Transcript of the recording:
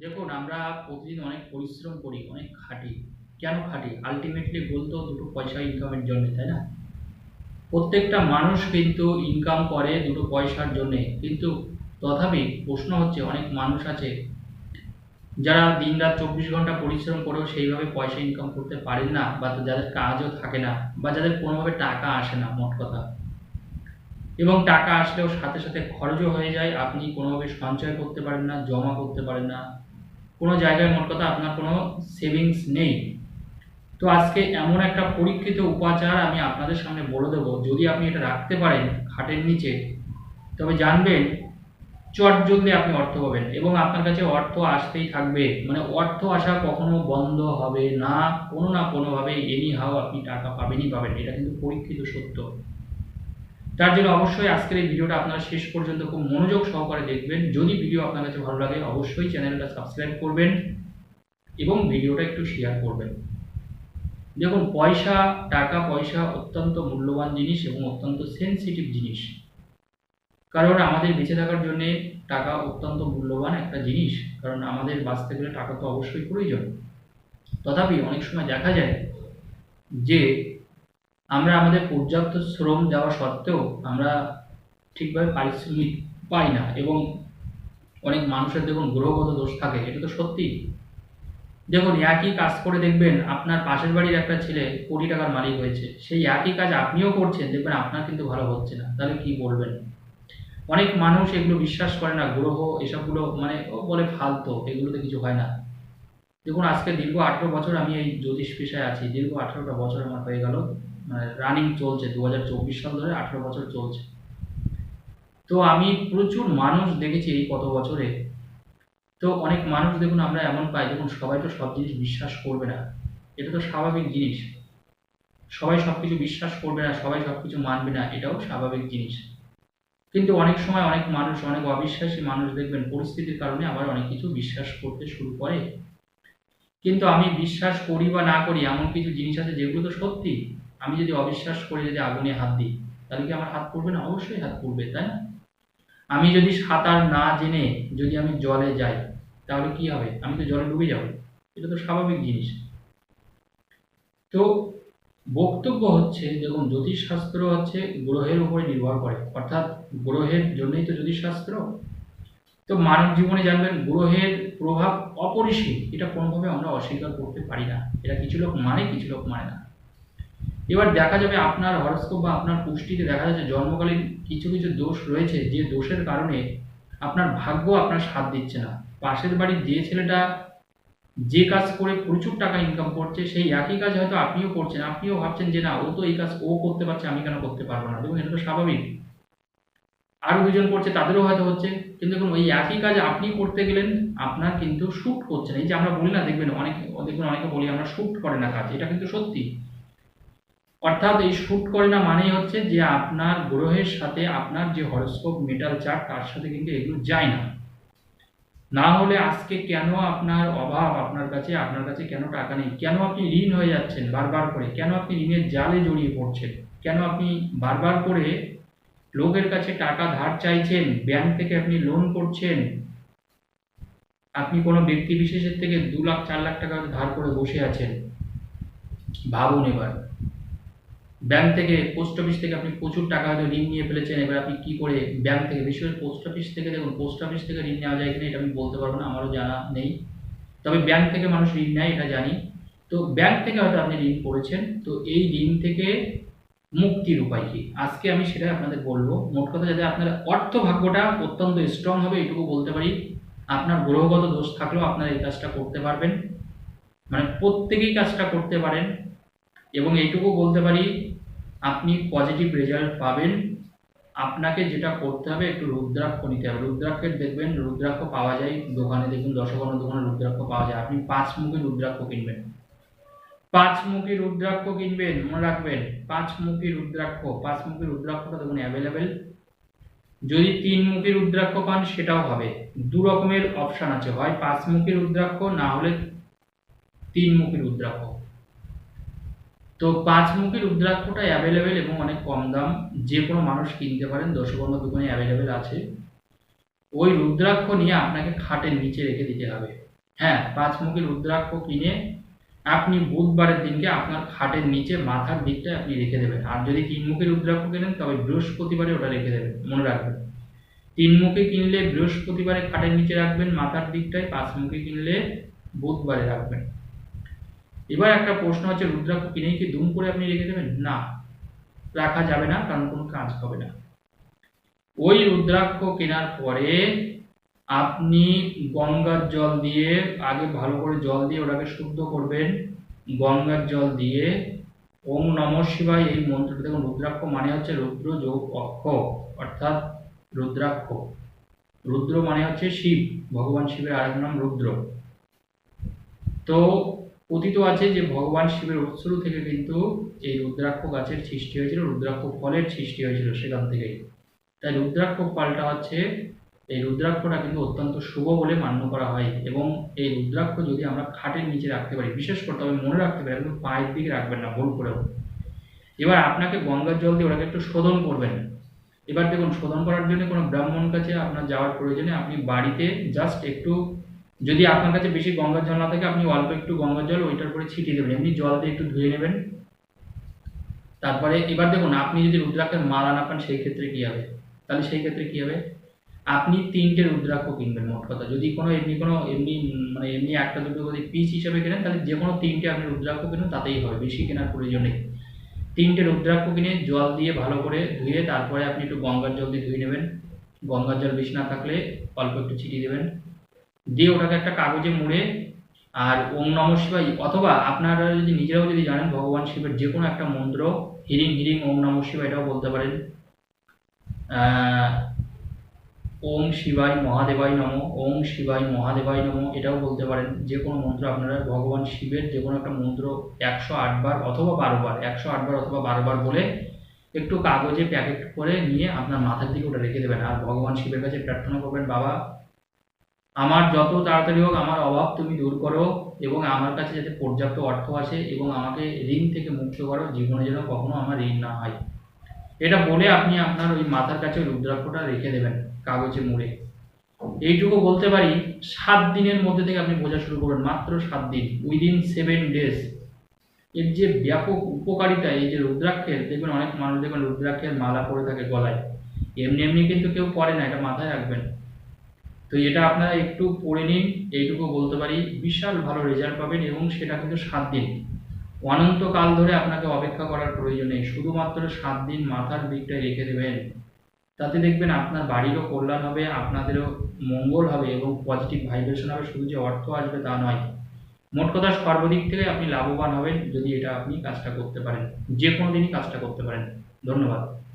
দেখুন, আমরা প্রতিদিন অনেক পরিশ্রম করি, অনেক খাটি। কেন খাটি? আলটিমেটলি গোল তো দুটো পয়সা ইনকামের জন্য, তাই না? প্রত্যেকটা মানুষ কিন্তু ইনকাম করে দুটো পয়সার জন্যে। কিন্তু তথাপি প্রশ্ন হচ্ছে, অনেক মানুষ আছে যারা দিন রাত চব্বিশ ঘণ্টা পরিশ্রম করেও সেইভাবে পয়সা ইনকাম করতে পারেন না, বা যাদের কাজও থাকে না, বা যাদের কোনোভাবে টাকা আসে না, মোট কথা। এবং টাকা আসলেও সাথে সাথে খরচও হয়ে যায়, আপনি কোনোভাবে সঞ্চয় করতে পারেন না, জমা করতে পারেন না কোনো জায়গায় মোট কথা আপনার কোনো সেভিংস নেই। তো আজকে এমন একটা পরীক্ষিত উপাচার আমি আপনাদের সামনে বলে দেবো। যদি আপনি এটা রাখতে পারেন খাটের নিচে, তবে জানবেন চট জলদি আপনি অর্থ পাবেন এবং আপনার কাছে অর্থ আসতেই থাকবে। মানে অর্থ আসা কখনো বন্ধ হবে না, কোনো না কোনোভাবে এনি হাও আপনি টাকা পাবেনই পাবেন। এটা কিন্তু পরীক্ষিত সত্য। তার জন্য অবশ্যই আজকের এই ভিডিওটা আপনারা শেষ পর্যন্ত খুব মনোযোগ সহকারে দেখবেন। যদি ভিডিও আপনার কাছে ভালো লাগে, অবশ্যই চ্যানেলটা সাবস্ক্রাইব করবেন এবং ভিডিওটা একটু শেয়ার করবেন। দেখুন, পয়সা, টাকা, পয়সা অত্যন্ত মূল্যবান জিনিস এবং অত্যন্ত সেন্সিটিভ জিনিস। কারণ আমাদের বেঁচে থাকার জন্য টাকা অত্যন্ত মূল্যবান একটা জিনিস। কারণ আমাদের বাঁচতে গেলে টাকা তো অবশ্যই প্রয়োজন। তথাপি অনেক সময় দেখা যায় যে আমরা আমাদের পর্যাপ্ত শ্রম দেওয়া সত্ত্বেও আমরা ঠিকভাবে পারিশ্রমিক পাই না এবং অনেক মানুষের দেখুন গ্রহগত দোষ থাকে, এটা তো সত্যি। দেখুন, একই কাজ করে দেখবেন, আপনার পাশের বাড়ির একটা ছেলে কোটি টাকার মালিক হয়েছে, সেই একই কাজ আপনিও করছেন, দেখবেন আপনার কিন্তু ভালো হচ্ছে না, তাহলে কি বলবেন? অনেক মানুষ এগুলো বিশ্বাস করে না, গ্রহ এসবগুলো মানে ও বলে ফালতো, এগুলোতে কিছু হয় না। দেখুন, আজকে দীর্ঘ আঠেরো বছর আমি এই জ্যোতিষ পেশায় আছি, দীর্ঘ আঠেরোটা বছর আমার হয়ে গেল। রানিং চলছে দু হাজার চব্বিশ সাল ধরে আঠেরো বছর চলছে। তো আমি প্রচুর মানুষ দেখেছি এই কত বছরে। তো অনেক মানুষ দেখুন আমরা এমন পাই, দেখুন সবাই তো সব জিনিস বিশ্বাস করবে না। এটা তো স্বাভাবিক জিনিস। সবাই সব কিছু বিশ্বাস করবে না, সবাই সব কিছু মানবে না, এটাও স্বাভাবিক জিনিস। কিন্তু অনেক সময় অনেক মানুষ, অনেক অবিশ্বাসী মানুষ দেখবেন, পরিস্থিতির কারণে আবার অনেক কিছু বিশ্বাস করতে শুরু করে। কিন্তু আমি বিশ্বাস করি বা না করি, এমন কিছু জিনিস আছে যেগুলো তো সত্যি। আমি যদি অবিশ্বাস করে যদি আগুনে হাত দিই, তাহলে কি আমার হাত পড়বে না? অবশ্যই হাত পড়বে, তাই না? আমি যদি সাঁতার না জেনে যদি আমি জলে যাই, তাহলে কি হবে? আমি তো জলে ডুবে যাব। এটা তো স্বাভাবিক জিনিস। তো বক্তব্য হচ্ছে, দেখুন, জ্যোতিষশাস্ত্র হচ্ছে গ্রহের উপরে নির্ভর করে। অর্থাৎ গ্রহের জন্যই তো জ্যোতিষশাস্ত্র। তো মানব জীবনে জানবেন, গ্রহের প্রভাব অপরিসীম। এটা কোনোভাবে আমরা অস্বীকার করতে পারি না। এটা কিছু লোক মানে কিছু লোক মানে না। এবার দেখা যাবে আপনার হরস্কোপ বা আপনার পুষ্টিতে দেখা যাচ্ছে জন্মকালীন কিছু কিছু দোষ রয়েছে যে দোষের কারণে আপনার ভাগ্য আপনার সাথ দিচ্ছে না। পাশের বাড়ির যে ছেলেটা যে কাজ করে প্রচুর টাকা ইনকাম করছে, সেই একই কাজ হয়তো আপনিও করছেন, আপনিও ভাবছেন যে না, ও তো এই কাজ ও করতে পারছে, আমি কেন করতে পারব না? দেখুন, এটা তো স্বাভাবিক। আরও দুজন করছে, তাদেরও হয়তো হচ্ছে। কিন্তু দেখুন, ওই একই কাজ আপনি করতে গেলেন, আপনার কিন্তু শুট করছে না। এই যে আমরা বলি না, দেখবেন, অনেক, দেখবেন অনেকে বলি, আমরা শুট করে না কাজ, এটা কিন্তু সত্যি। অর্থাৎ এই শুট করে না মানেই হচ্ছে যে আপনার গ্রহের সাথে আপনার যে হরস্কোপ মেটাল চার্ট তার সাথে কিন্তু এগুলো যায় না। না হলে আজকে কেন আপনার অভাব আপনার কাছে আপনার কাছে কেন টাকা নেই? কেন আপনি ঋণ হয়ে যাচ্ছেন বারবার করে? কেন আপনি ঋণের জালে জড়িয়ে পড়ছেন? কেন আপনি বারবার করে লোকের কাছে টাকা ধার চাইছেন? ব্যাংক থেকে আপনি লোন করছেন? আপনি কোনো ব্যক্তি বিশেষের থেকে দু লাখ, চার লাখ টাকা ধার করে বসে আছেন? ভাবুন এবার। ব্যাংক থেকে পোস্ট অফিস থেকে আপনি প্রচুর টাকা হয়তো ঋণ নিয়ে ফেলেছেন, এবার আপনি কি করে ব্যাংক থেকে বিশেষ করে পোস্ট অফিস থেকে দেখুন পোস্ট অফিস থেকে ঋণ নেওয়া যায় কিনা এটা আমি বলতে পারব না, আমারও জানা নেই। তবে ব্যাংক থেকে মানুষ ঋণ নেয়, এটা জানি। তো ব্যাংক থেকে হয়তো আপনি ঋণ করেছেন, তো এই ঋণ থেকে মুক্তির উপায় কি? আজকে আমি সেটা আপনাদের বলব। মোট কথা যাতে আপনার অর্থ ভাগ্যটা অত্যন্ত স্ট্রং হবে এটুকু বলতে পারি। আপনার গ্রহগত দোষ থাকলেও আপনারা এই কাজটা করতে পারবেন। মানে প্রত্যেকেই কাজটা করতে পারেন। এবং এইটুকু বলতে পারি, আপনি পজিটিভ রেজাল্ট পাবেন। আপনাকে যেটা করতে হবে, একটু রুদ্রাক্ষ নিতে হবে। রুদ্রাক্ষের দেখবেন, রুদ্রাক্ষ পাওয়া যায় দোকানে, দেখুন দশকর্ণ দোকানে রুদ্রাক্ষ পাওয়া যায়। আপনি পাঁচ মুখী রুদ্রাক্ষ কিনবেন। পাঁচ মুখী রুদ্রাক্ষ কিনবেন, মনে রাখবেন। পাঁচ মুখী রুদ্রাক্ষ, পাঁচ মুখী রুদ্রাক্ষটা দেখুন অ্যাভেলেবেল যদি তিন মুখী রুদ্রাক্ষ পান, সেটাও হবে। দু রকমের অপশান আছে। হয় পাঁচ মুখী রুদ্রাক্ষ, না হলে তিন মুখী রুদ্রাক্ষ। তো পাঁচ মুখী রুদ্রাক্ষটা অ্যাভেলেবেল এবং অনেক কম দাম। যে কোনো মানুষ কিনতে পারেন দশকর্ম দোকানে অ্যাভেলেবেল আছে। ওই রুদ্রাক্ষ নিয়ে আপনাকে খাটের নিচে রেখে দিতে হবে। হ্যাঁ পাঁচমুখী রুদ্রাক্ষ কিনে আপনি বুধবারের দিনকে আপনার খাটের নিচে মাথার দিকটায় আপনি রেখে দেবেন। আর যদি তিনমুখী রুদ্রাক্ষ কেনেন, তবে বৃহস্পতিবারে ওটা রেখে দেবেন। মনে রাখবেন। তিনমুখী কিনলে বৃহস্পতিবারে খাটের নিচে রাখবেন, মাথার দিকটায়। পাঁচমুখী কিনলে বুধবারে রাখবেন। এবার একটা প্রশ্ন হচ্ছে রুদ্রাক্ষ কিনেই কি দুম করে আপনি রেখে দেবেন? না। রাখা যাবে না, কারণ কোনো কাজ হবে না। ওই রুদ্রাক্ষ কেনার পরে আপনি গঙ্গার জল দিয়ে, আগে ভালো করে জল দিয়ে ওটাকে শুদ্ধ করবেন। গঙ্গার জল দিয়ে ওম নম শিবায় এই মন্ত্রটা দেখুন, রুদ্রাক্ষ মানে হচ্ছে রুদ্র যোগ অক্ষ, অর্থাৎ রুদ্রাক্ষ। রুদ্র মানে হচ্ছে শিব, ভগবান শিবের আরেক নাম রুদ্র। তো কথিত আছে যে ভগবান শিবের উৎসরু থেকে কিন্তু এই রুদ্রাক্ষ গাছের সৃষ্টি হয়েছিল, রুদ্রাক্ষ ফলের সৃষ্টি হয়েছিল সেখান থেকেই। তাই রুদ্রাক্ষ ফলটা হচ্ছে, এই রুদ্রাক্ষটা কিন্তু অত্যন্ত শুভ বলে মান্য করা হয় এবং এই রুদ্রাক্ষ যদি আমরা খাটের নিচে রাখতে পারি, বিশেষ করে তবে মনে রাখতে পারি একদম পায়ের দিকে রাখবেন না, ভুল করেও। এবার আপনাকে গঙ্গার জল দিয়ে ওটাকে একটু শোধন করবেন। এবার দেখুন, শোধন করার জন্য কোনো ব্রাহ্মণ কাছে আপনার যাওয়ার প্রয়োজনে আপনি বাড়িতে জাস্ট একটু যদি আপনার কাছে বেশি গঙ্গার জল না থাকে, আপনি অল্প একটু গঙ্গার জল ওইটার উপরে ছিটিয়ে দেবেন। এমনি জল দিয়ে একটু ধুয়ে নেবেন। তারপরে এবার দেখুন, আপনি যদি রুদ্রাক্ষের মালা না পান, সেই ক্ষেত্রে কী হবে? তাহলে সেই ক্ষেত্রে কী হবে? আপনি তিনটে রুদ্রাক্ষ কিনবেন মোট কথা। যদি কোনো এমনি কোনো এমনি মানে এমনি একটা দুটো যদি পিস হিসাবে কেনেন, তাহলে যে কোনো তিনটে আপনি রুদ্রাক্ষ কিনুন, তাতেই হবে, বেশি কেনার প্রয়োজন নেই। তিনটে রুদ্রাক্ষ কিনে জল দিয়ে ভালো করে ধুয়ে তারপরে আপনি একটু গঙ্গার জল দিয়ে ধুয়ে নেবেন। গঙ্গার জল বেশি না থাকলে অল্প একটু ছিটিয়ে দেবেন। দিয়ে ওটাকে একটা কাগজে মুড়ে আর ওম নম শিবাই অথবা আপনারা যদি নিজেরাও যদি জানেন, ভগবান শিবের যে কোনো একটা মন্ত্র, হিরিং হিরিং ওম নম শিবাই এটাও বলতে পারেন। ওম শিবাই মহাদেবাই নম, ওম শিবাই মহাদেবাই নম এটাও বলতে পারেন। যে কোনো মন্ত্র আপনারা ভগবান শিবের যে কোনো একটা মন্ত্র একশো আটবার অথবা বারো বার, একশো আটবার অথবা বারো বার বলে একটু কাগজে প্যাকেট করে নিয়ে আপনার মাথার দিকে ওটা রেখে দেবেন। আর ভগবান শিবের কাছে প্রার্থনা করবেন, বাবা আমার যত তাড়াতাড়ি হোক, আমার অভাব তুমি দূর করো এবং আমার কাছে যাতে পর্যাপ্ত অর্থ আসে এবং আমাকে ঋণ থেকে মুক্ত করো, জীবনে যেন কখনো আমার ঋণ না হয়। এটা বলে আপনি আপনার ওই মাথার কাছে রুদ্রাক্ষটা রেখে দেবেন, কাগজে মুড়ে। এইটুকু বলতে পারি, সাত দিনের মধ্যে থেকে আপনি বোঝা শুরু করবেন মাত্র সাত দিন উইদিন সেভেন ডেজ এর যে ব্যাপক উপকারিতা, এই যে রুদ্রাক্ষের, দেখবেন অনেক মানুষ দেখবেন রুদ্রাক্ষের মালা পরে থাকে গলায়। এমনি এমনি কিন্তু কেউ পরে না, এটা মাথায় রাখবেন। তো এটা আপনারা একটু পড়ে নিন, এইটুকু বলতে পারি। বিশাল ভালো রেজাল্ট পাবেন এবং সেটা কিন্তু সাত দিন। অনন্তকাল ধরে আপনাকে অপেক্ষা করার প্রয়োজন নেই শুধুমাত্র সাত দিন মাথার দিকটায় রেখে দেবেন। তাতে দেখবেন আপনার বাড়িরও কল্যাণ হবে, আপনাদেরও মঙ্গল হবে এবং পজিটিভ ভাইব্রেশন হবে। শুধু যে অর্থ আসবে তা নয়। মোট কথা সর্বদিক থেকে আপনি লাভবান হবেন যদি এটা আপনি কাজটা করতে পারেন। যে কোনো দিনই কাজটা করতে পারেন। ধন্যবাদ।